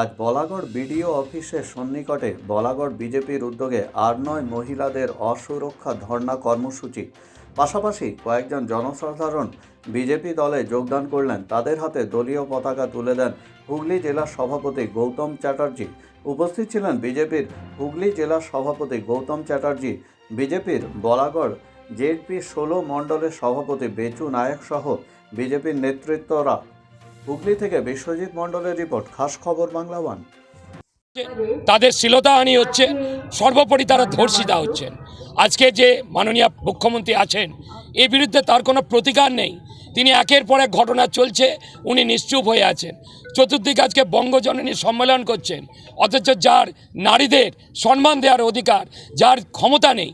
আজ বলাগড় বিডিও অফিসের সন্নিকটে বলাগড় বিজেপির উদ্যোগে আর নয় মহিলাদের অসুরক্ষা ধর্ণা কর্মসূচি। পাশাপাশি কয়েকজন জনসাধারণ বিজেপি দলে যোগদান করলেন। তাদের হাতে দলীয় পতাকা তুলে দেন হুগলি জেলা সভাপতি গৌতম চ্যাটার্জি। উপস্থিত ছিলেন বিজেপির হুগলি জেলা সভাপতি গৌতম চ্যাটার্জি, বিজেপির বলাগড় জেডপি ষোলো মণ্ডলের সভাপতি বেচু নায়ক সহ বিজেপির নেতৃত্বরা হুগলি থেকে বিশ্বজিৎ মণ্ডলের রিপোর্ট, খাস খবর বাংলা ওয়ান। তাদের শ্লীলতাহানি হচ্ছে, সর্বোপরি তারা ধর্ষিতা হচ্ছেন। আজকে যে মাননীয় মুখ্যমন্ত্রী আছেন, এর বিরুদ্ধে তার কোনো প্রতিকার নেই। তিনি একের পর এক ঘটনা চলছে, উনি নিশ্চুপ হয়ে আছেন। চতুর্দিকে আজকে বঙ্গজননী সম্মেলন করছেন, অথচ যার নারীদের সম্মান দেওয়ার অধিকার, যার ক্ষমতা নেই,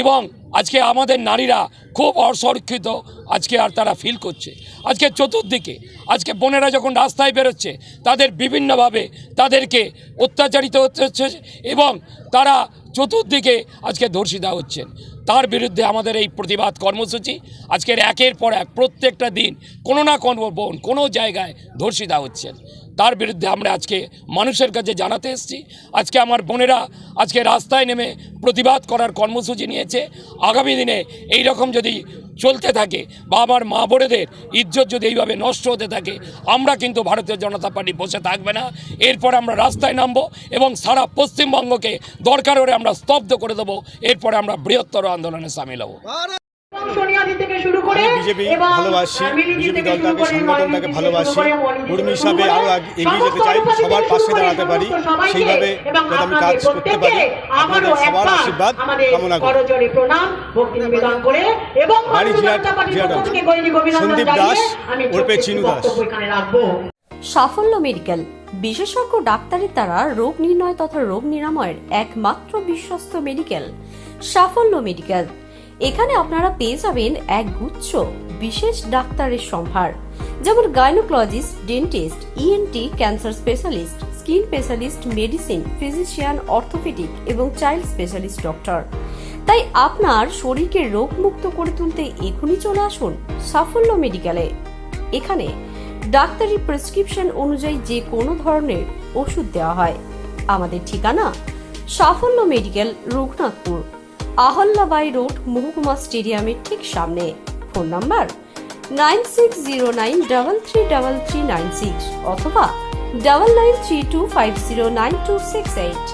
এবং আজকে আমাদের নারীরা খুব অসুরক্ষিত, আজকে আর তারা ফিল করছে। আজকে চতুর্দিকে, আজকে বোনেরা যখন রাস্তায় বেরোচ্ছে, তাদের বিভিন্নভাবে তাদেরকে অত্যাচারিত হচ্ছে এবং তারা চতুর্দিকে আজকে ধর্ষিতা হচ্ছেন। তার বিরুদ্ধে আমাদের এই প্রতিবাদ কর্মসূচি আজকের একের পর এক প্রত্যেকটা দিন কোনো না কোনো বোন, কোনো জায়গায় ধর্ষিতা হচ্ছেন। তার বিরুদ্ধে আমরা আজকে মানুষের কাছে জানাতে এসেছি। আজকে আমার বোনেরা আজকে রাস্তায় নেমে প্রতিবাদ করার কর্মসূচি নিয়েছে। আগামী দিনে এই রকম যদি চলতে থাকে বা আমার মা বোনেদের ইজ্জত যদি এইভাবে নষ্ট হতে থাকে, আমরা কিন্তু ভারতীয় জনতা পার্টি বসে থাকবে না। এরপর আমরা রাস্তায় নামবো এবং সারা পশ্চিমবঙ্গকে দরকার হলে আমরা স্তব্ধ করে দেবো। এরপরে আমরা বৃহত্তর আন্দোলনে সামিল হব। সোনিয়াদি থেকে শুরু করে আমি বিজেপি ভালোবাসি বিজেপি দলটাকে সংগঠনটাকে ভালোবাসি শুরু করে মণিজি কর্মী হিসাবে করে এগিয়ে যেতে চাই সবার পাশে দাঁড়াতে পারি সেইভাবে আমি কাজ করতে পারি। আপনাদের সবার আশীর্বাদ কামনা করি। করজোড়ে প্রণাম ভক্তি নিবেদন করে এবং বাড়ি ভারতীয় জিরাট- জনতা পার্টির জিরাট পক্ষ থেকে গৈরিক অভিনন্দন সন্দীপ দাস, আমি চিনু দাস। বক্তব্য এখানে রাখব। সাফল্য মেডিকেল বিশেষজ্ঞ ডাক্তারের দ্বারা রোগ নির্ণয় তথা রোগ নিরাময়ের একমাত্র বিশ্বস্ত মেডিকেল সাফল্য মেডিকেল। এখানে আপনারা পেয়ে যাবেন এক গুচ্ছ বিশেষ ডাক্তারের সম্ভার, যেমন gynaecologist dentist ENT cancer specialist skin specialist medicine physician orthopaedic এবং চাইল্ড স্পেশালিস্ট ডক্টর তাই আপনার শরীরকে রোগমুক্ত করে তুলতে এখনই চলে আসুন সাফল্য মেডিকেলে। এখানে ডাক্তারি প্রেসক্রিপশন অনুযায়ী যে কোনো ধরনের ওষুধ দেওয়া হয়। আমাদের ঠিকানা সাফল্য মেডিকেল রঘুনাথপুর। আহল্লাবাই রোড, মহকুমা স্টেডিয়ামের ঠিক সামনে। Phone number nine six zero nine double three double three nine six অথবা double nine three two five zero nine two six eight.